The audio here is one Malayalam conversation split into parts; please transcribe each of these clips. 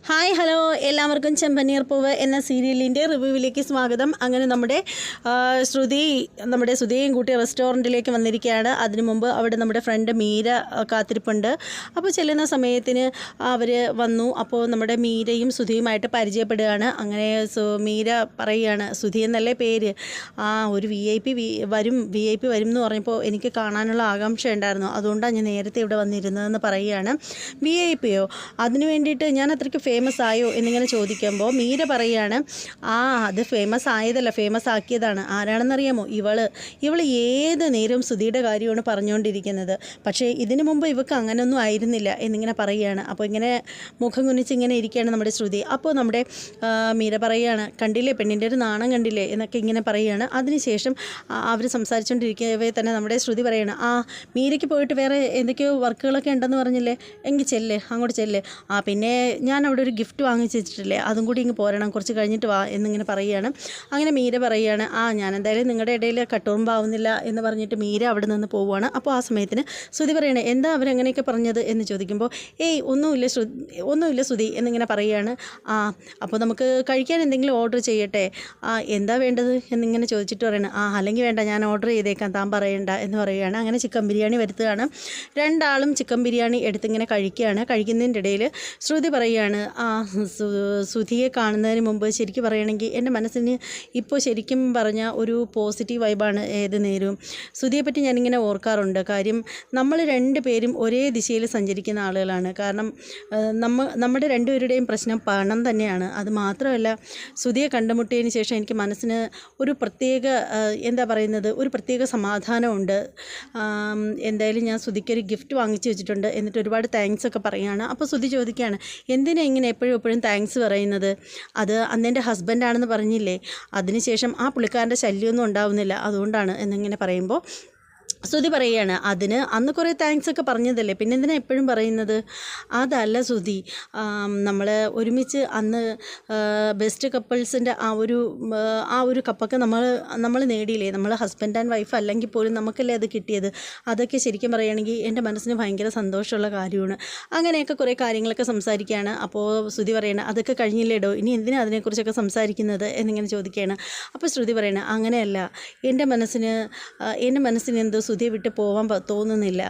ഹായ് ഹലോ എല്ലാവർക്കും ചെമ്പനീർ പൂവ് എന്ന സീരിയലിന്റെ റിവ്യൂവിലേക്ക് സ്വാഗതം. അങ്ങനെ നമ്മുടെ ശ്രുതി നമ്മുടെ ശ്രുതിയും കൂട്ടി റെസ്റ്റോറന്റിലേക്ക് വന്നിരിക്കുകയാണ്. അതിനു മുമ്പ് അവിടെ നമ്മുടെ ഫ്രണ്ട് മീര കാത്തിരിപ്പുണ്ട്. അപ്പോൾ ചെല്ലുന്ന സമയത്തിന് അവർ വന്നു. അപ്പോൾ നമ്മുടെ മീരയും ശ്രുതിയുമായിട്ട് പരിചയപ്പെടുകയാണ്. അങ്ങനെ മീര പറയുകയാണ് ശ്രുതി എന്നല്ലേ പേര്? ആ ഒരു വി ഐ പി വരും വി ഐ പി വരും എന്ന് പറഞ്ഞപ്പോൾ എനിക്ക് കാണാനുള്ള ആകാംക്ഷ ഉണ്ടായിരുന്നു. അതുകൊണ്ടാണ് ഞാൻ നേരത്തെ ഇവിടെ വന്നിരുന്നതെന്ന് പറയുകയാണ്. വി ഐ പിയോ അതിന് വേണ്ടിയിട്ട് ഞാൻ അത്രയ്ക്ക് ഫേമസ് ആയോ എന്നിങ്ങനെ ചോദിക്കുമ്പോൾ മീര പറയുകയാണ് ആ അത് ഫേമസ് ആയതല്ല ഫേമസ് ആക്കിയതാണ്. ആരാണെന്നറിയാമോ? ഇവൾ. ഇവൾ ഏത് നേരവും സുധിയുടെ കാര്യമാണ് പറഞ്ഞുകൊണ്ടിരിക്കുന്നത് പക്ഷേ ഇതിനു മുമ്പ് ഇവക്ക് അങ്ങനെയൊന്നും ആയിരുന്നില്ല എന്നിങ്ങനെ പറയുകയാണ് അപ്പോൾ ഇങ്ങനെ മുഖം കുനിച്ച് ഇങ്ങനെ ഇരിക്കുകയാണ് നമ്മുടെ ശ്രുതി. അപ്പോൾ നമ്മുടെ മീര പറയുകയാണ് കണ്ടില്ലേ പെണ്ണിന്റെ ഒരു നാണം കണ്ടില്ലേ? എന്നൊക്കെ ഇങ്ങനെ പറയുകയാണ് അതിനുശേഷം അവർ സംസാരിച്ചുകൊണ്ടിരിക്കവേ തന്നെ നമ്മുടെ ശ്രുതി പറയുകയാണ് ആ മീരയ്ക്ക് പോയിട്ട് വേറെ എന്തൊക്കെയോ വർക്കുകളൊക്കെ ഉണ്ടെന്ന് പറഞ്ഞില്ലേ? എങ്കിൽ ചെല്ലേ അങ്ങോട്ട് ചെല്ലേ. ആ പിന്നെ ഞാൻ അവിടെ ഒരു ഗിഫ്റ്റ് വാങ്ങിച്ച് വെച്ചിട്ടില്ലേ? അതും കൂടി ഇങ്ങ് പോരണം. കുറച്ച് കഴിഞ്ഞിട്ട് വാ എന്നിങ്ങനെ പറയുകയാണ്. അങ്ങനെ മീര പറയുകയാണ് ആ ഞാൻ എന്തായാലും നിങ്ങളുടെ ഇടയിൽ കട്ടുറുമ്പാവുന്നില്ല എന്ന് പറഞ്ഞിട്ട് മീര അവിടെ നിന്ന് പോവുകയാണ്. അപ്പോൾ ആ സമയത്തിന് ശ്രുതി പറയണേ എന്താ അവരങ്ങനെയൊക്കെ പറഞ്ഞത്? എന്ന് ചോദിക്കുമ്പോൾ ഏയ് ഒന്നുമില്ല ശ്രുതി ഒന്നുമില്ല ശ്രുതി എന്നിങ്ങനെ പറയുകയാണ്. ആ അപ്പോൾ നമുക്ക് കഴിക്കാൻ എന്തെങ്കിലും ഓർഡർ ചെയ്യട്ടെ? ആ എന്താ വേണ്ടത്? എന്നിങ്ങനെ ചോദിച്ചിട്ട് പറയണം ആ അല്ലെങ്കിൽ വേണ്ട ഞാൻ ഓർഡർ ചെയ്തേക്കാം താൻ പറയണ്ട എന്ന് പറയുകയാണ്. അങ്ങനെ ചിക്കൻ ബിരിയാണി വരുത്തുകയാണ്. രണ്ടാളും ചിക്കൻ ബിരിയാണി എടുത്തിങ്ങനെ കഴിക്കുകയാണ്. കഴിക്കുന്നതിന്റെ ഇടയിൽ ശ്രുതി പറയുകയാണ് ആ സുധിയെ കാണുന്നതിന് മുമ്പ് ശരിക്കും പറയുകയാണെങ്കിൽ എന്റെ മനസ്സിന് ഇപ്പോൾ ശരിക്കും പറഞ്ഞ ഒരു പോസിറ്റീവ് വൈബാണ് ഏത് നേരവും. സുധിയെ പറ്റി ഞാനിങ്ങനെ ഓർക്കാറുണ്ട്. കാര്യം നമ്മൾ രണ്ട് പേരും ഒരേ ദിശയിൽ സഞ്ചരിക്കുന്ന ആളുകളാണ്. കാരണം നമ്മ നമ്മുടെ രണ്ടുപേരുടെയും പ്രശ്നം പണം തന്നെയാണ്. അത് മാത്രമല്ല സുധിയെ കണ്ടുമുട്ടിയതിന് ശേഷം എനിക്ക് മനസ്സിന് ഒരു പ്രത്യേക എന്താ പറയുന്നത് ഒരു പ്രത്യേക സമാധാനമുണ്ട്. എന്തായാലും ഞാൻ സുധിക്കൊരു ഗിഫ്റ്റ് വാങ്ങിച്ചു വെച്ചിട്ടുണ്ട്. എന്നിട്ട് ഒരുപാട് താങ്ക്സ് ഒക്കെ പറയുകയാണ്. അപ്പോൾ സുധി ചോദിക്കുകയാണ് എന്തിനാ ഇങ്ങനെ എപ്പോഴും എപ്പോഴും താങ്ക്സ് പറയുന്നത്. അത് അന്നെന്റെ ഹസ്ബൻഡാണെന്ന് പറഞ്ഞില്ലേ? അതിനുശേഷം ആ പുള്ളിക്കാരന്റെ ശല്യമൊന്നും ഉണ്ടാവുന്നില്ല. അതുകൊണ്ടാണ് എന്നിങ്ങനെ പറയുമ്പോൾ ശ്രുതി പറയുകയാണ് അതിന് അന്ന് കുറേ താങ്ക്സ് ഒക്കെ പറഞ്ഞതല്ലേ? പിന്നെ എന്തിനാ എപ്പോഴും പറയുന്നത്? അതല്ല ശ്രുതി നമ്മൾ ഒരുമിച്ച് അന്ന് ബെസ്റ്റ് കപ്പിൾസിന്റെ ആ ഒരു ആ ഒരു കപ്പൊക്കെ നമ്മൾ നമ്മൾ നേടിയില്ലേ? നമ്മൾ ഹസ്ബൻഡ് ആൻഡ് വൈഫ് അല്ലെങ്കിൽ പോലും നമുക്കല്ലേ അത് കിട്ടിയത്? അതൊക്കെ ശരിക്കും പറയുകയാണെങ്കിൽ എന്റെ മനസ്സിന് ഭയങ്കര സന്തോഷമുള്ള കാര്യമാണ്. അങ്ങനെയൊക്കെ കുറേ കാര്യങ്ങളൊക്കെ സംസാരിക്കുകയാണ്. അപ്പോൾ ശ്രുതി പറയണ അതൊക്കെ കഴിഞ്ഞില്ലേടോ? ഇനി എന്തിനാ അതിനെക്കുറിച്ചൊക്കെ സംസാരിക്കുന്നത്? എന്നിങ്ങനെ ചോദിക്കുകയാണ്. അപ്പോൾ ശ്രുതി പറയണ അങ്ങനെയല്ല. എന്റെ മനസ്സിന് എന്റെ മനസ്സിന് എന്തോ ശ്രുതിയെ വിട്ട് പോകാൻ പ- തോന്നുന്നില്ല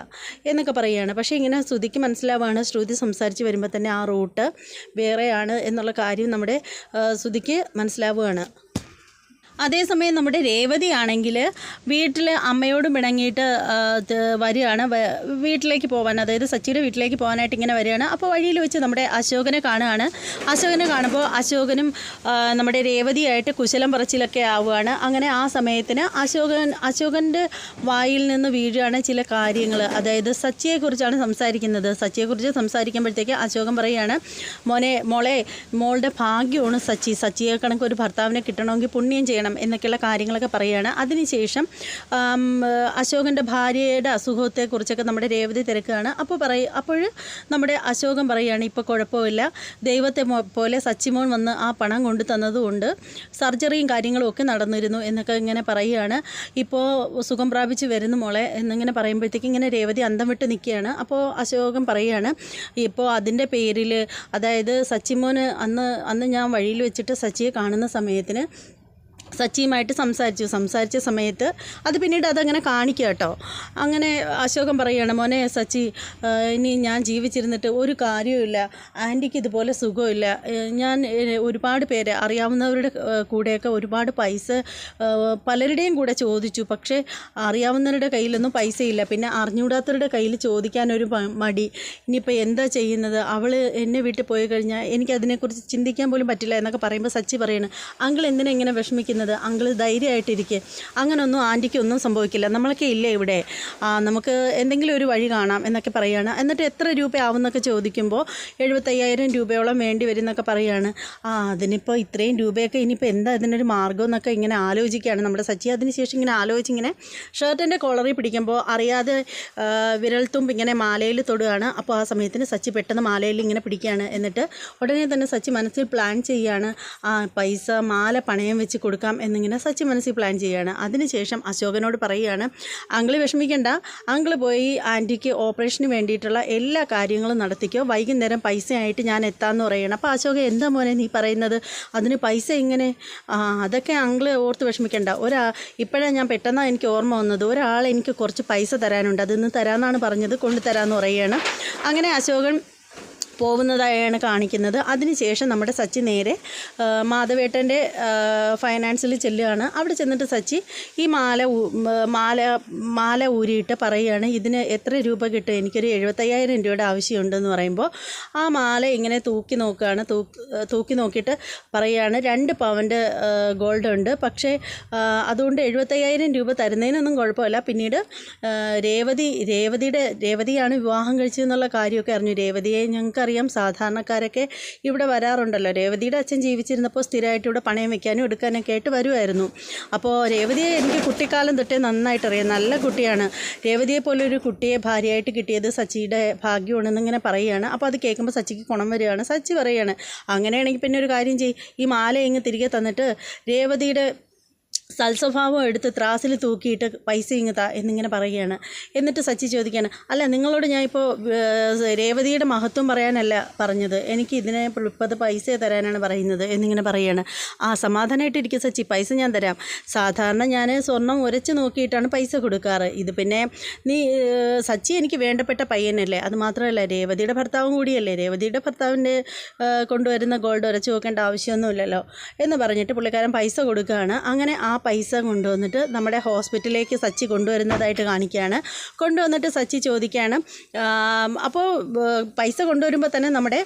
എന്നൊക്കെ പറയുകയാണ്. പക്ഷേ ഇങ്ങനെ ശ്രുതിക്ക് മനസ്സിലാവാണ് ശ്രുതി സംസാരിച്ച് വരുമ്പോൾ തന്നെ ആ റൂട്ട് വേറെയാണ് എന്നുള്ള കാര്യം നമ്മുടെ ശ്രുതിക്ക് മനസ്സിലാവുകയാണ്. അതേസമയം നമ്മുടെ രേവതി ആണെങ്കിൽ വീട്ടിൽ അമ്മയോടും പിണങ്ങിയിട്ട് ആ, വരികയാണ്. വീട്ടിലേക്ക് പോകാൻ അതായത് സച്ചിയുടെ വീട്ടിലേക്ക് പോകാനായിട്ട് ഇങ്ങനെ വരികയാണ്. അപ്പോൾ വഴിയിൽ വെച്ച് നമ്മുടെ അശോകനെ കാണുകയാണ്. അശോകനെ കാണുമ്പോൾ അശോകനും നമ്മുടെ രേവതിയായിട്ട് കുശലം പറച്ചിലൊക്കെ ആവുകയാണ്. അങ്ങനെ ആ സമയത്തിന് അശോകൻ അശോകന്റെ വായിൽ നിന്ന് വീഴുകയാണ് ചില കാര്യങ്ങൾ. അതായത് സച്ചിയെക്കുറിച്ചാണ് സംസാരിക്കുന്നത്. സച്ചിയെക്കുറിച്ച് സംസാരിക്കുമ്പോഴത്തേക്ക് അശോകൻ പറയുകയാണ് മോനെ മോളെ മോളുടെ ഭാഗ്യമാണ് സച്ചി. സച്ചിയെ കണക്ക് ഒരു ഭർത്താവിനെ കിട്ടണമെങ്കിൽ പുണ്യം ചെയ്യണം. എന്നൊക്കെയുള്ള കാര്യങ്ങളൊക്കെ പറയുകയാണ്. അതിനുശേഷം അശോകന്റെ ഭാര്യയുടെ അസുഖത്തെക്കുറിച്ചൊക്കെ നമ്മുടെ രേവതി തിരക്കുകയാണ്. അപ്പോൾ പറയും അപ്പോൾ നമ്മുടെ അശോകൻ പറയുകയാണ് ഇപ്പോൾ കുഴപ്പമില്ല. ദൈവത്തെ പോലെ സച്ചിമോൻ വന്ന് ആ പണം കൊണ്ടു തന്നതുകൊണ്ട് സർജറിയും കാര്യങ്ങളും ഒക്കെ നടന്നിരുന്നു എന്നൊക്കെ ഇങ്ങനെ പറയുകയാണ്. ഇപ്പോൾ സുഖം പ്രാപിച്ച് വരുന്നു മോളെ എന്നിങ്ങനെ പറയുമ്പോഴത്തേക്ക് ഇങ്ങനെ രേവതി അന്തം വിട്ട് നിൽക്കുകയാണ്. അപ്പോൾ അശോകൻ പറയുകയാണ് ഇപ്പോൾ അതിന്റെ പേരിൽ അതായത് സച്ചിമോന് അന്ന് അന്ന് ഞാൻ വഴിയിൽ വെച്ചിട്ട് സച്ചിയെ കാണുന്ന സമയത്തിന് സച്ചിയുമായിട്ട് സംസാരിച്ചു. സംസാരിച്ച സമയത്ത് അത് പിന്നീട് അതങ്ങനെ കാണിക്കുക കേട്ടോ. അങ്ങനെ അശോകം പറയുകയാണ് മോനെ സച്ചി ഇനി ഞാൻ ജീവിച്ചിരുന്നിട്ട് ഒരു കാര്യവുമില്ല ആന്റിക്ക് ഇതുപോലെ സുഖമില്ല. ഞാൻ ഒരുപാട് പേര് അറിയാവുന്നവരുടെ കൂടെയൊക്കെ ഒരുപാട് പൈസ പലരുടെയും കൂടെ ചോദിച്ചു. പക്ഷേ അറിയാവുന്നവരുടെ കയ്യിലൊന്നും പൈസയില്ല. പിന്നെ അറിഞ്ഞുകൂടാത്തവരുടെ കയ്യിൽ ചോദിക്കാനൊരു മടി. ഇനിയിപ്പോൾ എന്താ ചെയ്യുന്നത്? അവൾ എന്നെ വീട്ടിൽ പോയി കഴിഞ്ഞാൽ എനിക്കതിനെക്കുറിച്ച് ചിന്തിക്കാൻ പോലും പറ്റില്ല എന്നൊക്കെ പറയുമ്പോൾ സച്ചി പറയാണ് അങ്കിൾ എന്തിനാ ഇങ്ങനെ വിഷമിക്കുന്നത്? അങ്കിൾ ധൈര്യമായിട്ടിരിക്കുക അങ്ങനൊന്നും ആന്റിക്ക് ഒന്നും സംഭവിക്കില്ല. നമ്മളൊക്കെ ഇല്ലേ ഇവിടെ? നമുക്ക് എന്തെങ്കിലും ഒരു വഴി കാണാം എന്നൊക്കെ പറയുകയാണ് എന്നിട്ട് എത്ര രൂപയാവുമെന്നൊക്കെ ചോദിക്കുമ്പോൾ എഴുപത്തയ്യായിരം രൂപയോളം വേണ്ടി വരും എന്നൊക്കെ പറയുകയാണ് ആ അതിനിപ്പോൾ ഇത്രയും രൂപയൊക്കെ ഇനിയിപ്പോൾ എന്താ ഇതിനൊരു മാർഗം എന്നൊക്കെ ഇങ്ങനെ ആലോചിക്കുകയാണ് നമ്മുടെ സച്ചി. അതിന് ശേഷം ഇങ്ങനെ ആലോചിച്ചിങ്ങനെ ഷർട്ടിന്റെ കോളറിൽ പിടിക്കുമ്പോൾ അറിയാതെ വിരൽ വിരൽത്തുമ്പ് ഇങ്ങനെ മാലയിൽ തൊടുകയാണ്. അപ്പോൾ ആ സമയത്തിന് സച്ചി പെട്ടെന്ന് മാലയിൽ ഇങ്ങനെ പിടിക്കുകയാണ്. എന്നിട്ട് ഉടനെ തന്നെ സച്ചി മനസ്സിൽ പ്ലാൻ ചെയ്യുകയാണ്. ആ പൈസ മാല പണയം വെച്ച് കൊടുക്കാൻ കൊടുക്കാം എന്നിങ്ങനെ സച്ചി മനസ്സിൽ പ്ലാൻ ചെയ്യുകയാണ്. അതിനുശേഷം അശോകനോട് പറയുകയാണ് അങ്കിൾ വിഷമിക്കേണ്ട. അങ്കിൾ പോയി ആന്റിക്ക് ഓപ്പറേഷന് വേണ്ടിയിട്ടുള്ള എല്ലാ കാര്യങ്ങളും നടത്തിക്കോ. വൈകുന്നേരം പൈസയായിട്ട് ഞാൻ എത്താമെന്ന് പറയണം. അപ്പോൾ അശോക എന്താ മോനെ നീ പറയുന്നത്? അതിന് പൈസ ഇങ്ങനെ അതൊക്കെ അങ്കിൾ ഓർത്ത് വിഷമിക്കേണ്ട. ഒരാ ഇപ്പോഴാണ് ഞാൻ പെട്ടെന്നാണ് എനിക്ക് ഓർമ്മ വന്നത്. ഒരാൾ എനിക്ക് കുറച്ച് പൈസ തരാനുണ്ട്. അതിന്ന് തരാമെന്നാണ് പറഞ്ഞത്. കൊണ്ടുതരാമെന്ന് പറയുകയാണ് അങ്ങനെ അശോകൻ പോകുന്നതായാണ് കാണിക്കുന്നത്. അതിനുശേഷം നമ്മുടെ സച്ചി നേരെ മാധവേട്ടന്റെ ഫൈനാൻസിൽ ചെല്ലുകയാണ്. അവിടെ ചെന്നിട്ട് സച്ചി ഈ മാല മാല മാല ഊരിയിട്ട് പറയുകയാണ് ഇതിന് എത്ര രൂപ കിട്ടും? എനിക്കൊരു എഴുപത്തയ്യായിരം രൂപയുടെ ആവശ്യമുണ്ടെന്ന് പറയുമ്പോൾ ആ മാല ഇങ്ങനെ തൂക്കി നോക്കുകയാണ്. തൂക്ക് നോക്കിയിട്ട് പറയുകയാണ് രണ്ട് പവന്റെ ഗോൾഡ് ഉണ്ട്. പക്ഷേ അതുകൊണ്ട് എഴുപത്തയ്യായിരം രൂപ തരുന്നതിനൊന്നും കുഴപ്പമില്ല. പിന്നീട് രേവതി രേവതിയുടെ രേവതിയാണ് വിവാഹം കഴിച്ചതെന്നുള്ള കാര്യമൊക്കെ അറിഞ്ഞു. രേവതിയെ ഞങ്ങൾക്കറിയാം സാധാരണക്കാരൊക്കെ ഇവിടെ വരാറുണ്ടല്ലോ. രേവതിയുടെ അച്ഛൻ ജീവിച്ചിരുന്നപ്പോൾ സ്ഥിരമായിട്ട് ഇവിടെ പണയം വെക്കാനും എടുക്കാനൊക്കെ ആയിട്ട് വരുമായിരുന്നു. അപ്പോൾ രേവതിയെ എനിക്ക് കുട്ടിക്കാലം തൊട്ടേ നന്നായിട്ടറിയാം. നല്ല കുട്ടിയാണ്. രേവതിയെ പോലെ ഒരു കുട്ടിയെ ഭാര്യയായിട്ട് കിട്ടിയത് സച്ചിയുടെ ഭാഗ്യമാണെന്ന് ഇങ്ങനെ പറയുകയാണ്. അപ്പോൾ അത് കേൾക്കുമ്പോൾ സച്ചിക്ക് കുണം വരികയാണ്. സച്ചി പറയുകയാണ് അങ്ങനെയാണെങ്കിൽ പിന്നെ ഒരു കാര്യം ചെയ്യും. ഈ മാല ഇങ്ങ് തിരികെ തന്നിട്ട് രേവതിയുടെ സൽസ്വഭാവം എടുത്ത് ത്രാസിൽ തൂക്കിയിട്ട് പൈസ ഇങ്ങ് താ എന്നിങ്ങനെ പറയുകയാണ്. എന്നിട്ട് സച്ചി ചോദിക്കുകയാണ് അല്ല നിങ്ങളോട് ഞാൻ ഇപ്പോൾ രേവതിയുടെ മഹത്വം പറയാനല്ല പറഞ്ഞത്. എനിക്ക് ഇതിനെ മുപ്പത് പൈസ തരാനാണ് പറയുന്നത് എന്നിങ്ങനെ പറയുകയാണ്. ആ സമാധാനമായിട്ടിരിക്കും സച്ചി പൈസ ഞാൻ തരാം. സാധാരണ ഞാൻ സ്വർണം ഉരച്ച് നോക്കിയിട്ടാണ് പൈസ കൊടുക്കാറ്. ഇത് പിന്നെ നീ സച്ചി എനിക്ക് വേണ്ടപ്പെട്ട പയ്യനല്ലേ. അത് മാത്രമല്ല രേവതിയുടെ ഭർത്താവും കൂടിയല്ലേ. രേവതിയുടെ ഭർത്താവിന്റെ കൊണ്ടുവരുന്ന ഗോൾഡ് ഉരച്ച് നോക്കേണ്ട ആവശ്യമൊന്നുമില്ലല്ലോ. എന്ന് പറഞ്ഞിട്ട് പുള്ളിക്കാരൻ പൈസ കൊടുക്കുകയാണ്. അങ്ങനെ ആ പൈസ കൊണ്ടുവന്നിട്ട് നമ്മുടെ ഹോസ്പിറ്റലിലേക്ക് സച്ചി കൊണ്ടുവരുന്നതായിട്ട് കാണിക്കുകയാണ്. കൊണ്ടുവന്നിട്ട് സച്ചി ചോദിക്കുകയാണ് അപ്പോൾ പൈസ കൊണ്ടുവരുമ്പോൾ തന്നെ നമ്മുടെ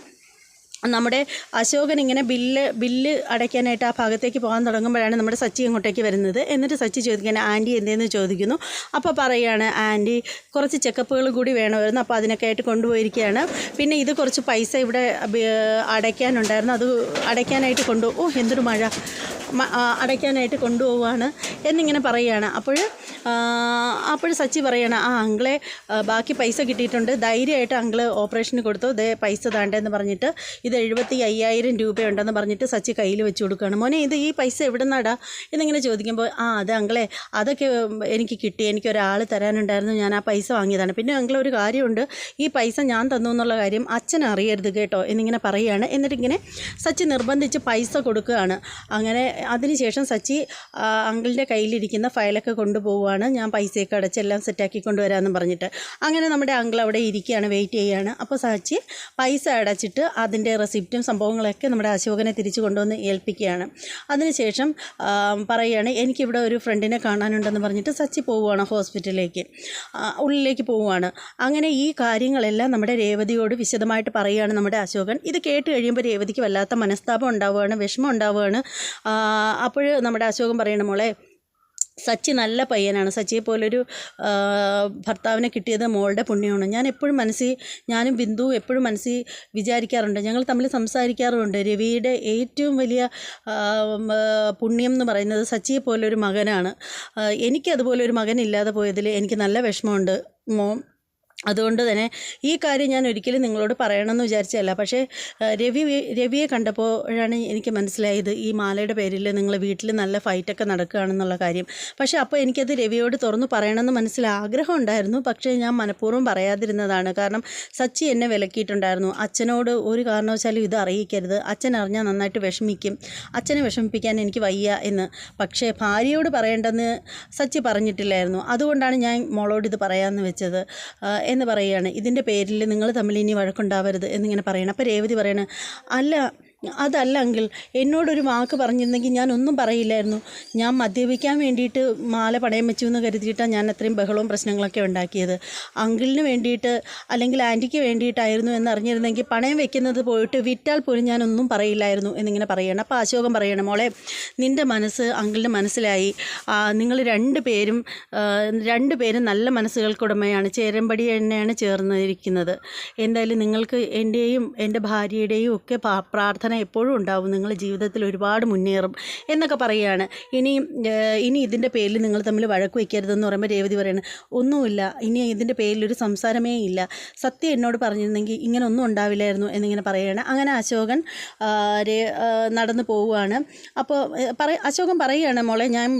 നമ്മുടെ അശോകൻ ഇങ്ങനെ ബില്ല് ബില്ല് അടയ്ക്കാനായിട്ട് ആ ഭാഗത്തേക്ക് പോകാൻ തുടങ്ങുമ്പോഴാണ് നമ്മുടെ സച്ചി അങ്ങോട്ടേക്ക് വരുന്നത്. എന്നിട്ട് സച്ചി ചോദിക്കാൻ ആന്റി എന്തേന്ന്? ചോദിക്കുന്നു. അപ്പോൾ പറയുകയാണ് ആന്റി കുറച്ച് ചെക്കപ്പുകൾ കൂടി വേണമായിരുന്നു. അപ്പോൾ അതിനൊക്കെ ആയിട്ട് കൊണ്ടുപോയിരിക്കുകയാണ്. പിന്നെ ഇത് കുറച്ച് പൈസ ഇവിടെ അടയ്ക്കാനുണ്ടായിരുന്നു. അത് അടയ്ക്കാനായിട്ട് കൊണ്ടു ഓ എന്തൊരു മഴ. അടയ്ക്കാനായിട്ട് കൊണ്ടുപോവാണ് എന്നിങ്ങനെ പറയുകയാണ്. അപ്പോൾ അപ്പോൾ സച്ചി പറയുകയാണ് ആ അങ്കിളെ ബാക്കി പൈസ കിട്ടിയിട്ടുണ്ട്. ധൈര്യമായിട്ട് അങ്കിൾ ഓപ്പറേഷന് കൊടുത്തു. ദേ പൈസ താണ്ടെന്ന് പറഞ്ഞിട്ട് ഇത് എഴുപത്തി അയ്യായിരം രൂപയുണ്ടെന്ന് പറഞ്ഞിട്ട് സച്ചി കയ്യിൽ വെച്ച് കൊടുക്കുകയാണ്. മോനെ ഇത് ഈ പൈസ എവിടെ നിന്നാടാ എന്നിങ്ങനെ ചോദിക്കുമ്പോൾ ആ അത് അങ്കളെ അതൊക്കെ എനിക്ക് കിട്ടി. എനിക്ക് ഒരാൾ തരാനുണ്ടായിരുന്നു. ഞാൻ ആ പൈസ വാങ്ങിയതാണ്. പിന്നെ അങ്കളെ ഒരു കാര്യമുണ്ട്. ഈ പൈസ ഞാൻ തന്നു എന്നുള്ള കാര്യം അച്ഛൻ അറിയരുത് കേട്ടോ എന്നിങ്ങനെ പറയുകയാണ്. എന്നിട്ടിങ്ങനെ സച്ചി നിർബന്ധിച്ച് പൈസ കൊടുക്കുകയാണ്. അങ്ങനെ അതിനുശേഷം സച്ചി അങ്കിളിന്റെ കയ്യിലിരിക്കുന്ന ഫയലൊക്കെ കൊണ്ടുപോവുകയാണ്. ഞാൻ പൈസയൊക്കെ അടച്ച് എല്ലാം സെറ്റാക്കി കൊണ്ടുവരാമെന്ന് പറഞ്ഞിട്ട്. അങ്ങനെ നമ്മുടെ അങ്കിൾ അവിടെ ഇരിക്കുകയാണ് വെയിറ്റ് ചെയ്യുകയാണ്. അപ്പോൾ സച്ചി പൈസ അടച്ചിട്ട് അതിന്റെ റെസിപ്റ്റും സംഭവങ്ങളൊക്കെ നമ്മുടെ അശോകനെ തിരിച്ചു കൊണ്ടുവന്ന് ഏൽപ്പിക്കുകയാണ്. അതിനുശേഷം പറയുകയാണ് എനിക്കിവിടെ ഒരു ഫ്രണ്ടിനെ കാണാനുണ്ടെന്ന് പറഞ്ഞിട്ട് സച്ചി പോവുകയാണ് ഹോസ്പിറ്റലിലേക്ക്. ഉള്ളിലേക്ക് പോവുകയാണ്. അങ്ങനെ ഈ കാര്യങ്ങളെല്ലാം നമ്മുടെ രേവതിയോട് വിശദമായിട്ട് പറയുകയാണ് നമ്മുടെ അശോകൻ. ഇത് കേട്ട് കഴിയുമ്പോൾ രേവതിക്ക് വല്ലാത്ത മനസ്താപം ഉണ്ടാവുകയാണ് വിഷമം ഉണ്ടാവുകയാണ്. അപ്പോൾ നമ്മുടെ അശോകൻ പറയണ മോളെ സച്ചി നല്ല പയ്യനാണ്. സച്ചിയെ പോലൊരു ഭർത്താവിനെ കിട്ടിയത് മോളുടെ പുണ്യമാണ്. ഞാൻ എപ്പോഴും മനസ്സിൽ ഞാനും ബിന്ദു എപ്പോഴും മനസ്സിൽ വിചാരിക്കാറുണ്ട്. ഞങ്ങൾ തമ്മിൽ സംസാരിക്കാറുമുണ്ട് രവിയുടെ ഏറ്റവും വലിയ പുണ്യം എന്ന് പറയുന്നത് സച്ചിയെ പോലൊരു മകനാണ്. എനിക്കതുപോലൊരു മകൻ ഇല്ലാതെ പോയതിൽ എനിക്ക് നല്ല വിഷമമുണ്ട്. മോ അതുകൊണ്ട് തന്നെ ഈ കാര്യം ഞാൻ ഒരിക്കലും നിങ്ങളോട് പറയണമെന്ന് വിചാരിച്ചതല്ല. പക്ഷേ രവി രവിയെ കണ്ടപ്പോഴാണ് എനിക്ക് മനസ്സിലായത് ഈ മാലയുടെ പേരിൽ നിങ്ങൾ വീട്ടിൽ നല്ല ഫൈറ്റൊക്കെ നടക്കുകയാണെന്നുള്ള കാര്യം. പക്ഷേ അപ്പോൾ എനിക്കത് രവിയോട് തുറന്നു പറയണമെന്ന് മനസ്സിൽ ആഗ്രഹം ഉണ്ടായിരുന്നു. പക്ഷേ ഞാൻ മനഃപൂർവം പറയാതിരുന്നതാണ്. കാരണം സച്ചി എന്നെ വിലക്കിയിട്ടുണ്ടായിരുന്നു. അച്ഛനോട് ഒരു കാരണവശാലും ഇത് അറിയിക്കരുത്. അച്ഛൻ അറിഞ്ഞാൽ നന്നായിട്ട് വിഷമിക്കും. അച്ഛനെ വിഷമിപ്പിക്കാൻ എനിക്ക് വയ്യ എന്ന്. പക്ഷേ ഭാര്യയോട് പറയേണ്ടെന്ന് സച്ചി പറഞ്ഞിട്ടില്ലായിരുന്നു. അതുകൊണ്ടാണ് ഞാൻ മോളോട് ഇത് പറയാമെന്ന് വെച്ചത്. എന്ന് പറയുകയാണ്. ഇതിന്റെ പേരിൽ നിങ്ങൾ തമ്മിൽ ഇനി വഴക്കുണ്ടാവരുത് എന്നിങ്ങനെ പറയണം അപ്പോൾ രേവതി പറയണ അല്ല അതല്ല അങ്കിൾ എന്നോടൊരു വാക്ക് പറഞ്ഞിരുന്നെങ്കിൽ ഞാൻ ഒന്നും പറയില്ലായിരുന്നു. ഞാൻ മദ്യപിക്കാൻ വേണ്ടിയിട്ട് മാല പണയം വെച്ചു എന്ന് കരുതിയിട്ടാണ് ഞാൻ അത്രയും ബഹളവും പ്രശ്നങ്ങളൊക്കെ ഉണ്ടാക്കിയത്. അങ്കിളിന് വേണ്ടിയിട്ട് അല്ലെങ്കിൽ ആന്റിക്ക് വേണ്ടിയിട്ടായിരുന്നു എന്നറിഞ്ഞിരുന്നെങ്കിൽ പണയം വെക്കുന്നത് പോയിട്ട് വിറ്റാൽ പോലും ഞാനൊന്നും പറയില്ലായിരുന്നു എന്നിങ്ങനെ പറയണം. അപ്പോൾ അശോകം പറയണം മോളെ നിന്റെ മനസ്സ് അങ്കിളിന് മനസ്സിലായി. നിങ്ങൾ രണ്ട് പേരും രണ്ട് പേരും നല്ല മനസ്സുകൾക്കുടമയാണ്. ചേരമ്പടി എന്നെയാണ് ചേർന്നിരിക്കുന്നത്. എന്തായാലും നിങ്ങൾക്ക് എന്റെയും എന്റെ ഭാര്യയുടെയും ഒക്കെ പ്രാർത്ഥന എപ്പോഴും ഉണ്ടാവും. നിങ്ങൾ ജീവിതത്തിൽ ഒരുപാട് മുന്നേറും എന്നൊക്കെ പറയുകയാണ്. ഇനി ഇനി ഇതിന്റെ പേരിൽ നിങ്ങൾ തമ്മിൽ വഴക്ക് വയ്ക്കരുതെന്ന് പറയുമ്പോൾ രേവതി പറയാണ് ഒന്നുമില്ല. ഇനി ഇതിന്റെ പേരിൽ ഒരു സംസാരമേ ഇല്ല. സത്യം എന്നോട് പറഞ്ഞിരുന്നെങ്കിൽ ഇങ്ങനെ ഒന്നും ഉണ്ടാവില്ലായിരുന്നു എന്നിങ്ങനെ പറയുകയാണ്. അങ്ങനെ അശോകൻ നടന്നു പോവുകയാണ്. അപ്പോൾ പറ അശോകൻ പറയുകയാണ് മോളെ ഞാൻ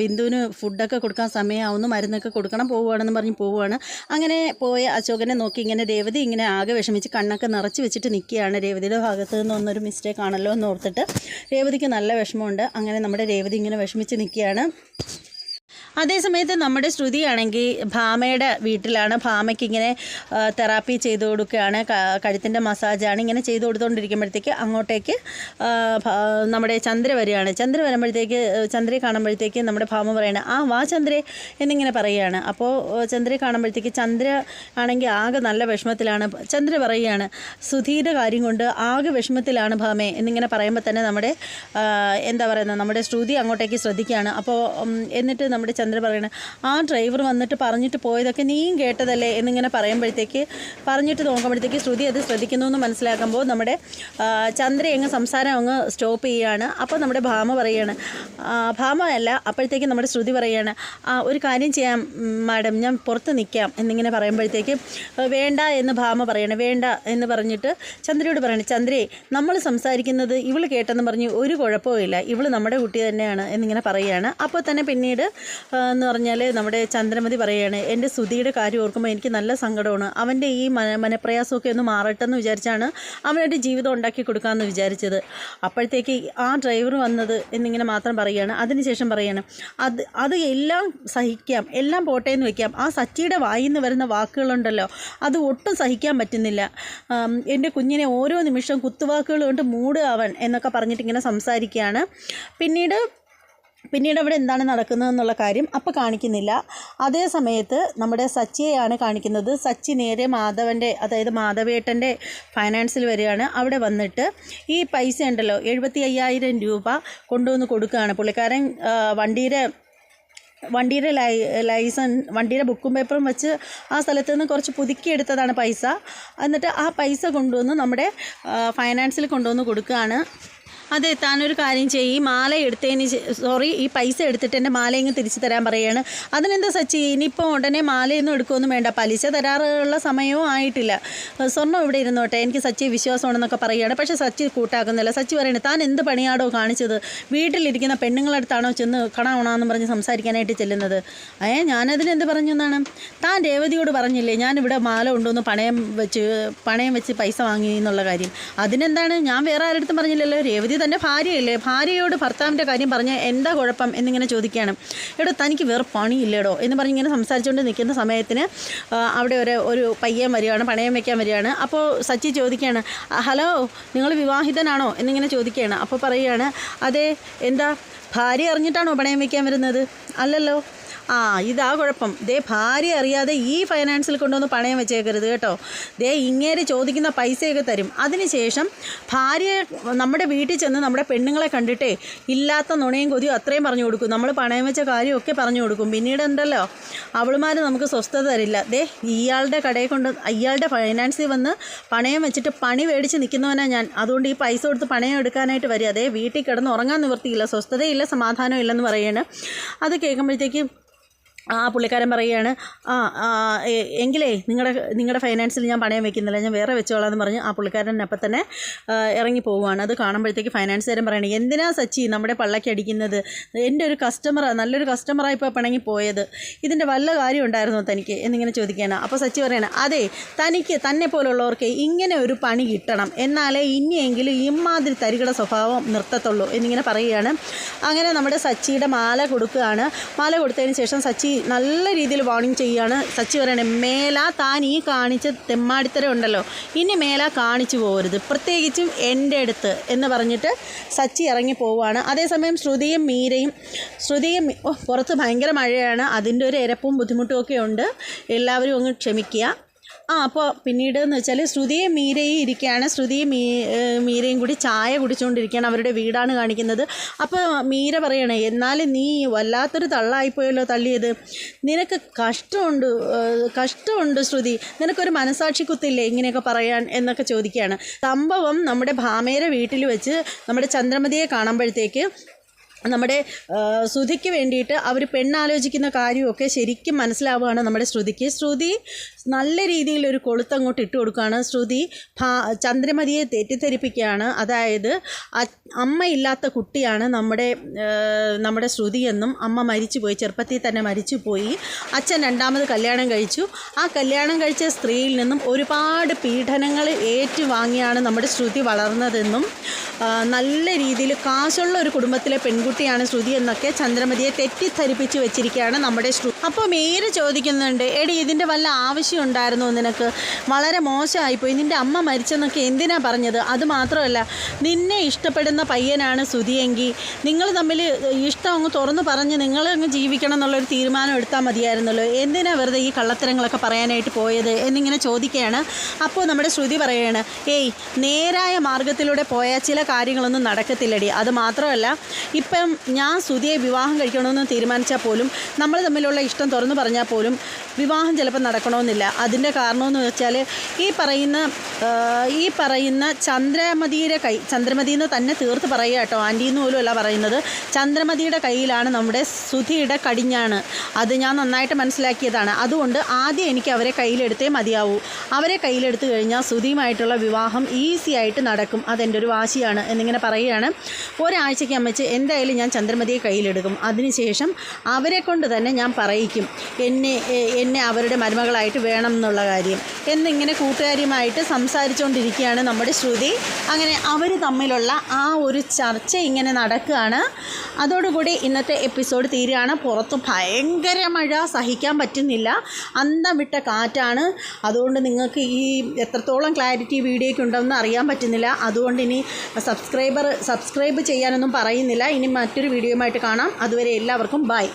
ബിന്ദുവിന് ഫുഡൊക്കെ കൊടുക്കാൻ സമയമാവുന്നു മരുന്നൊക്കെ കൊടുക്കണം. പോവുകയാണെന്ന് പറഞ്ഞ് പോവുകയാണ്. അങ്ങനെ പോയ അശോകനെ നോക്കി ഇങ്ങനെ രേവതി ഇങ്ങനെ ആകെ വിഷമിച്ച് കണ്ണൊക്കെ നിറച്ച് വെച്ചിട്ട് നിൽക്കുകയാണ് രേവതിയുടെ ഭാഗത്ത് നിന്ന് ഒന്നൊരു മിസ്റ്റേക്ക് ആണല്ലോ എന്ന് ഓർത്തിട്ട് രേവതിക്ക് നല്ല വിഷമമുണ്ട്. അങ്ങനെ നമ്മുടെ രേവതി ഇങ്ങനെ വിഷമിച്ച് നിൽക്കുകയാണ്. അതേസമയത്ത് നമ്മുടെ ശ്രുതിയാണെങ്കിൽ ഭാമയുടെ വീട്ടിലാണ്. ഭാമയ്ക്ക് ഇങ്ങനെ തെറാപ്പി ചെയ്തു കൊടുക്കുകയാണ്. കഴുത്തിന്റെ മസാജാണ് ഇങ്ങനെ ചെയ്ത് കൊടുത്തുകൊണ്ടിരിക്കുമ്പോഴത്തേക്ക് അങ്ങോട്ടേക്ക് നമ്മുടെ ചന്ദ്ര വരികയാണ്. ചന്ദ്ര വരുമ്പോഴത്തേക്ക് ചന്ദ്രയെ കാണുമ്പോഴത്തേക്ക് നമ്മുടെ ഭാമ പറയണ ആ വാ ചന്ദ്രേ എന്നിങ്ങനെ പറയുകയാണ്. അപ്പോൾ ചന്ദ്രയെ കാണുമ്പോഴത്തേക്ക് ചന്ദ്ര ആണെങ്കിൽ ആകെ നല്ല വിഷമത്തിലാണ്. ചന്ദ്ര പറയുകയാണ് സുധീയുടെ കാര്യം കൊണ്ട് ആകെ വിഷമത്തിലാണ് ഭാമേ എന്നിങ്ങനെ പറയുമ്പോൾ തന്നെ നമ്മുടെ എന്താ പറയുന്നത് നമ്മുടെ ശ്രുതി അങ്ങോട്ടേക്ക് ശ്രദ്ധിക്കുകയാണ്. അപ്പോൾ എന്നിട്ട് നമ്മുടെ ചന്ദ്ര പറയണ ആ ഡ്രൈവർ വന്നിട്ട് പറഞ്ഞിട്ട് പോയതൊക്കെ നീയും കേട്ടതല്ലേ? എന്നിങ്ങനെ പറയുമ്പോഴത്തേക്ക് പറഞ്ഞിട്ട് നോക്കുമ്പോഴത്തേക്ക് ശ്രുതി അത് ശ്രദ്ധിക്കുന്നു എന്ന് മനസ്സിലാക്കുമ്പോൾ നമ്മുടെ ചന്ദ്ര അങ്ങ് സംസാരം അങ്ങ് സ്റ്റോപ്പ് ചെയ്യുകയാണ്. അപ്പോൾ നമ്മുടെ ഭാമ പറയുകയാണ് ആ, ഭാമ അല്ല അപ്പോഴത്തേക്ക് നമ്മുടെ ശ്രുതി പറയുകയാണ് "ആ, ഒരു കാര്യം ചെയ്യാം മാഡം ഞാൻ പുറത്ത് നിൽക്കാം. എന്നിങ്ങനെ പറയുമ്പോഴത്തേക്ക് വേണ്ട എന്ന് ഭാമ പറയണേ വേണ്ട എന്ന് പറഞ്ഞിട്ട് ചന്ദ്രയോട് പറയണേ ചന്ദ്രേ നമ്മൾ സംസാരിക്കുന്നത് ഇവൾ കേട്ടെന്ന് പറഞ്ഞ് ഒരു കുഴപ്പമില്ല ഇവൾ നമ്മുടെ കുട്ടി തന്നെയാണ്. എന്നിങ്ങനെ പറയുകയാണ്. അപ്പോൾ തന്നെ പിന്നീട് എന്ന് പറഞ്ഞാൽ നമ്മുടെ ചന്ദ്രമതി പറയുകയാണ് എന്റെ സുധിയുടെ കാര്യം ഓർക്കുമ്പോൾ എനിക്ക് നല്ല സങ്കടമാണ്. അവന്റെ ഈ മന മനപ്രയാസമൊക്കെ ഒന്ന് മാറട്ടെ എന്ന് വിചാരിച്ചാണ് അവനൊരു ജീവിതം ഉണ്ടാക്കി കൊടുക്കാമെന്ന് വിചാരിച്ചത്. അപ്പോഴത്തേക്ക് ആ ഡ്രൈവർ വന്നത് എന്നിങ്ങനെ മാത്രം പറയുകയാണ് അതിനുശേഷം പറയുകയാണ് അത് അത് എല്ലാം സഹിക്കാം എല്ലാം പോട്ടെ എന്ന് വയ്ക്കാം ആ സച്ചിയുടെ വായിൽ നിന്ന് വരുന്ന വാക്കുകളുണ്ടല്ലോ അത് ഒട്ടും സഹിക്കാൻ പറ്റുന്നില്ല. എന്റെ കുഞ്ഞിനെ ഓരോ നിമിഷം കുത്തുവാക്കുകൾ കൊണ്ട് മൂടുക അവൻ എന്നൊക്കെ പറഞ്ഞിട്ട് ഇങ്ങനെ സംസാരിക്കുകയാണ്. പിന്നീട് പിന്നീട് അവിടെ എന്താണ് നടക്കുന്നത് എന്നുള്ള കാര്യം അപ്പോൾ കാണിക്കുന്നില്ല. അതേ സമയത്ത് നമ്മുടെ സച്ചിയെയാണ് കാണിക്കുന്നത്. സച്ചി നേരെ മാധവന്റെ അതായത് മാധവേട്ടന്റെ ഫൈനാൻസിൽ വരികയാണ്. അവിടെ വന്നിട്ട് ഈ പൈസ ഉണ്ടല്ലോ എഴുപത്തി അയ്യായിരം രൂപ കൊണ്ടുവന്ന് കൊടുക്കുകയാണ്. പുള്ളിക്കാരൻ വണ്ടിയുടെ വണ്ടിയുടെ ലൈ ലൈസൻ വണ്ടിയുടെ ബുക്കും പേപ്പറും വെച്ച് ആ സ്ഥലത്ത് നിന്ന് കുറച്ച് പുതുക്കിയെടുത്തതാണ് പൈസ. എന്നിട്ട് ആ പൈസ കൊണ്ടുവന്ന് നമ്മുടെ ഫൈനാൻസിൽ കൊണ്ടുവന്ന് കൊടുക്കുകയാണ്. അതെ താനൊരു കാര്യം ചെയ്യും. ഈ മാല എടുത്തതിന് സോറി ഈ പൈസ എടുത്തിട്ട് എന്റെ മാല തിരിച്ചു തരാൻ പറയുകയാണ് അതിനെന്താ സച്ചി? ഇനിയിപ്പോൾ ഉടനെ മാലയൊന്നും എടുക്കുമൊന്നും വേണ്ട. പലിശ തരാറുള്ള സമയവും ആയിട്ടില്ല. സ്വർണം ഇവിടെ ഇരുന്നോട്ടെ. എനിക്ക് സച്ചി വിശ്വാസമാണെന്നൊക്കെ പറയുകയാണ്. പക്ഷേ സച്ചി കൂട്ടാക്കുന്നില്ല. സച്ചി പറയുന്നത് താൻ എന്ത് പണിയാടോ കാണിച്ചത്? വീട്ടിലിരിക്കുന്ന പെണ്ണുങ്ങളടുത്താണോ ചെന്ന് കണാവണമെന്ന് പറഞ്ഞ് സംസാരിക്കാനായിട്ട് ചെല്ലുന്നത്? ഏ ഞാനതിലെന്ത് പറഞ്ഞു എന്നാണ്? താൻ രേവതിയോട് പറഞ്ഞില്ലേ ഞാനിവിടെ മാല കൊണ്ടുവന്ന് പണയം വെച്ച് പണയം വെച്ച് പൈസ വാങ്ങി എന്നുള്ള കാര്യം. അതിനെന്താണ്? ഞാൻ വേറെ ആരുടെ അടുത്തും പറഞ്ഞില്ലല്ലോ. രേവതി തന്റെ ഭാര്യയല്ലേ? ഭാര്യയോട് ഭർത്താവിന്റെ കാര്യം പറഞ്ഞ് എന്താ കുഴപ്പം എന്നിങ്ങനെ ചോദിക്കുകയാണ്. എടോ തനിക്ക് വേറെ പണിയില്ലേടോ? എന്ന് പറഞ്ഞ് ഇങ്ങനെ സംസാരിച്ചുകൊണ്ട് നിൽക്കുന്ന സമയത്തിന് അവിടെ ഒരു ഒരു പയ്യൻ വരികയാണ് പണയം വയ്ക്കാൻ വരികയാണ്. അപ്പോൾ സച്ചി ചോദിക്കുകയാണ് ഹലോ നിങ്ങൾ വിവാഹിതനാണോ? എന്നിങ്ങനെ ചോദിക്കുകയാണ്. അപ്പോൾ പറയുകയാണ് അതെ എന്താ ഭാര്യ അറിഞ്ഞിട്ടാണോ പണയം വയ്ക്കാൻ വരുന്നത്? അല്ലല്ലോ ആ ഇതാ കുഴപ്പം. ദേ ഭാര്യ അറിയാതെ ഈ ഫൈനാൻസിൽ കൊണ്ടുവന്ന് പണയം വെച്ചേക്കരുത് കേട്ടോ. ദേ ഇങ്ങേര് ചോദിക്കുന്ന പൈസയൊക്കെ തരും. അതിനുശേഷം ഭാര്യ നമ്മുടെ വീട്ടിൽ ചെന്ന് നമ്മുടെ പെണ്ണുങ്ങളെ കണ്ടിട്ടേ ഇല്ലാത്ത നുണയും കൊതിയും അത്രയും പറഞ്ഞു കൊടുക്കും. നമ്മൾ പണയം വെച്ച കാര്യമൊക്കെ പറഞ്ഞു കൊടുക്കും. പിന്നീട് ഉണ്ടല്ലോ അവളുമാർ നമുക്ക് സ്വസ്ഥത തരില്ല. ദേ ഇയാളുടെ കടയിൽ കൊണ്ട് ഇയാളുടെ ഫൈനാൻസിൽ വന്ന് പണയം വെച്ചിട്ട് പണി മേടിച്ച് നിൽക്കുന്നവനാണ് ഞാൻ. അതുകൊണ്ട് ഈ പൈസ കൊടുത്ത് പണയം എടുക്കാനായിട്ട് വരിക. അതേ വീട്ടിൽ കിടന്ന് ഉറങ്ങാൻ നിവൃത്തിയില്ല. സ്വസ്ഥതയില്ല സമാധാനം ഇല്ലെന്ന് പറയാണ്. അത് കേൾക്കുമ്പോഴത്തേക്കും ആ പുള്ളിക്കാരൻ പറയുകയാണ് ആ എങ്കിലേ നിങ്ങളുടെ നിങ്ങളുടെ ഫൈനാൻസിൽ ഞാൻ പണയം വെക്കുന്നില്ല ഞാൻ വേറെ വെച്ചോളാം എന്ന് പറഞ്ഞ് ആ പുള്ളിക്കാരൻ അപ്പം തന്നെ ഇറങ്ങി പോവുകയാണ് അത് കാണുമ്പോഴത്തേക്ക് ഫൈനാൻസുകാരൻ പറയണേ എന്തിനാ സച്ചി നമ്മുടെ പള്ളക്ക് അടിക്കുന്നത്? എന്റെ ഒരു കസ്റ്റമർ നല്ലൊരു കസ്റ്റമറായി ഇപ്പോൾ പിണങ്ങി പോയത്. ഇതിന്റെ വല്ല കാര്യം ഉണ്ടായിരുന്നോ തനിക്ക്? എന്നിങ്ങനെ ചോദിക്കുകയാണ്. അപ്പോൾ സച്ചി പറയണേ അതെ തനിക്ക് തന്നെ പോലുള്ളവർക്ക് ഇങ്ങനെ ഒരു പണി കിട്ടണം. എന്നാലേ ഇനിയെങ്കിലും ഇമാതിരി തരികട സ്വഭാവം നിർത്തത്തുള്ളൂ. എന്നിങ്ങനെ പറയുകയാണ്. അങ്ങനെ നമ്മുടെ സച്ചിയുടെ മാല കൊടുക്കുകയാണ്. മാല കൊടുത്തതിന് ശേഷം സച്ചി നല്ല രീതിയിൽ വാണിങ് ചെയ്യുകയാണ് സച്ചി പറയണേ. മേല താൻ ഈ കാണിച്ച തെമ്മാടിത്തരം ഉണ്ടല്ലോ. ഇനി മേല കാണിച്ചു പോകരുത്. പ്രത്യേകിച്ചും എന്റെ അടുത്ത് എന്ന് പറഞ്ഞിട്ട് സച്ചി ഇറങ്ങി പോവുകയാണ്. അതേസമയം ശ്രുതിയും മീരയും ശ്രുതിയും പുറത്ത് ഭയങ്കര മഴയാണ്. അതിന്റെ ഒരു ഇരപ്പും ബുദ്ധിമുട്ടും ഒക്കെ ഉണ്ട്. എല്ലാവരും അങ്ങ് ക്ഷമിക്കുക. ആ അപ്പോൾ പിന്നീട് എന്ന് വെച്ചാൽ ശ്രുതിയും മീരയും ഇരിക്കുകയാണ് ശ്രുതിയും മീ മീരയും കൂടി ചായ കുടിച്ചുകൊണ്ടിരിക്കുകയാണ് അവരുടെ വീടാണ് കാണിക്കുന്നത്. അപ്പോൾ മീര പറയണേ എന്നാലും നീ വല്ലാത്തൊരു തള്ളായിപ്പോയല്ലോ തള്ളിയത്. നിനക്ക് കഷ്ടമുണ്ട് കഷ്ടമുണ്ട് ശ്രുതി. നിനക്കൊരു മനസാക്ഷി കുത്തില്ലേ ഇങ്ങനെയൊക്കെ പറയാൻ? എന്നൊക്കെ ചോദിക്കുകയാണ്. സംഭവം നമ്മുടെ ഭാമേരെ വീട്ടിൽ വെച്ച് നമ്മുടെ ചന്ദ്രമതിയെ കാണുമ്പോഴത്തേക്ക് നമ്മുടെ ശ്രുതിക്ക് വേണ്ടിയിട്ട് അവർ പെണ്ണാലോചിക്കുന്ന കാര്യമൊക്കെ ശരിക്കും മനസ്സിലാവുകയാണ് നമ്മുടെ ശ്രുതിക്ക്. ശ്രുതി നല്ല രീതിയിൽ ഒരു കൊളുത്തങ്ങോട്ട് ഇട്ട് കൊടുക്കുകയാണ്. ശ്രുതി ചന്ദ്രമതിയെ തെറ്റിദ്ധരിപ്പിക്കുകയാണ്. അതായത് അമ്മയില്ലാത്ത കുട്ടിയാണ് നമ്മുടെ നമ്മുടെ ശ്രുതി എന്നും അമ്മ മരിച്ചുപോയി ചെറുപ്പത്തിൽ തന്നെ മരിച്ചു പോയി. അച്ഛൻ രണ്ടാമത് കല്യാണം കഴിച്ചു. ആ കല്യാണം കഴിച്ച സ്ത്രീയിൽ നിന്നും ഒരുപാട് പീഡനങ്ങൾ ഏറ്റുവാങ്ങിയാണ് നമ്മുടെ ശ്രുതി വളർന്നതെന്നും നല്ല രീതിയിൽ കാശുള്ള ഒരു കുടുംബത്തിലെ പെൺകുട്ടിയാണ് ശ്രുതി എന്നൊക്കെ ചന്ദ്രമതിയെ തെറ്റിദ്ധരിപ്പിച്ച് വെച്ചിരിക്കുകയാണ് നമ്മുടെ ശ്രുതി അപ്പോൾ മേര് ചോദിക്കുന്നുണ്ട് എടി ഇതിന്റെ വല്ല ആവശ്യം ഉണ്ടായിരുന്നോ നിനക്ക്? വളരെ മോശമായിപ്പോയി. നിന്റെ അമ്മ മരിച്ചെന്നൊക്കെ എന്തിനാ പറഞ്ഞത്? അത് മാത്രമല്ല നിന്നെ ഇഷ്ടപ്പെടുന്ന പയ്യനാണ് ശ്രുതിയെങ്കിൽ നിങ്ങൾ തമ്മിൽ ഇഷ്ടം അങ്ങ് തുറന്നു പറഞ്ഞ് നിങ്ങൾ അങ്ങ് ജീവിക്കണം എന്നുള്ളൊരു തീരുമാനം എടുത്താൽ മതിയായിരുന്നല്ലോ. എന്തിനാ വെറുതെ ഈ കള്ളത്തരങ്ങളൊക്കെ പറയാനായിട്ട് പോയത്? എന്നിങ്ങനെ ചോദിക്കുകയാണ്. അപ്പോൾ നമ്മുടെ ശ്രുതി പറയുകയാണ് ഏയ് നേരായ മാർഗത്തിലൂടെ പോയാൽ ചില കാര്യങ്ങളൊന്നും നടക്കത്തില്ലടി. അത് മാത്രമല്ല ഇപ്പം ഞാൻ സുതിയെ വിവാഹം കഴിക്കണമെന്ന് തീരുമാനിച്ചാൽ പോലും നമ്മൾ തമ്മിലുള്ള ഇഷ്ടം തുറന്നു പറഞ്ഞാൽ പോലും വിവാഹം ചിലപ്പോൾ നടക്കണമെന്നില്ല. അതിന്റെ കാരണമെന്ന് വെച്ചാൽ ഈ പറയുന്ന ഈ പറയുന്ന ചന്ദ്രമതിയുടെ കൈ ചന്ദ്രമതി എന്ന് തന്നെ തീർത്ത് പറയുക കേട്ടോ. ആന്റി എന്ന് പോലും അല്ല പറയുന്നത്. ചന്ദ്രമതിയുടെ കയ്യിലാണ് നമ്മുടെ സുധിയുടെ കടിഞ്ഞാണ്. അത് ഞാൻ നന്നായിട്ട് മനസ്സിലാക്കിയതാണ്. അതുകൊണ്ട് ആദ്യം എനിക്ക് അവരെ കയ്യിലെടുത്തേ മതിയാവൂ. അവരെ കയ്യിലെടുത്ത് കഴിഞ്ഞാൽ സുധിയുമായിട്ടുള്ള വിവാഹം ഈസി ആയിട്ട് നടക്കും. അതെന്റെ ഒരു വാശിയാണ് എന്നിങ്ങനെ പറയുകയാണ്. ഒരാഴ്ചയ്ക്ക് അമ്മച്ച് എന്തായാലും ഞാൻ ചന്ദ്രമതിയെ കയ്യിലെടുക്കും. അതിനുശേഷം അവരെ കൊണ്ട് തന്നെ ഞാൻ പറയിക്കും. എന്നെ എന്നെ അവരുടെ മരുമകളായിട്ട് വേണം എന്നുള്ള കാര്യം. എന്നിങ്ങനെ കൂട്ടുകാരിയുമായിട്ട് സംസാരിച്ചുകൊണ്ടിരിക്കുകയാണ് നമ്മുടെ ശ്രുതി. അങ്ങനെ അവർ തമ്മിലുള്ള ആ ഒരു ചർച്ച ഇങ്ങനെ നടക്കുകയാണ്. അതോടുകൂടി ഇന്നത്തെ എപ്പിസോഡ് തീരുകയാണ്. പുറത്ത് ഭയങ്കര മഴ സഹിക്കാൻ പറ്റുന്നില്ല. അന്തം വിട്ട കാറ്റാണ്. അതുകൊണ്ട് നിങ്ങൾക്ക് ഈ എത്രത്തോളം ക്ലാരിറ്റി വീഡിയോയ്ക്ക് ഉണ്ടെന്ന് അറിയാൻ പറ്റുന്നില്ല. അതുകൊണ്ട് ഇനി സബ്സ്ക്രൈബർ സബ്സ്ക്രൈബ് ചെയ്യാനൊന്നും പറയുന്നില്ല. ഇനി മറ്റൊരു വീഡിയോയുമായിട്ട് കാണാം. അതുവരെ എല്ലാവർക്കും ബൈ.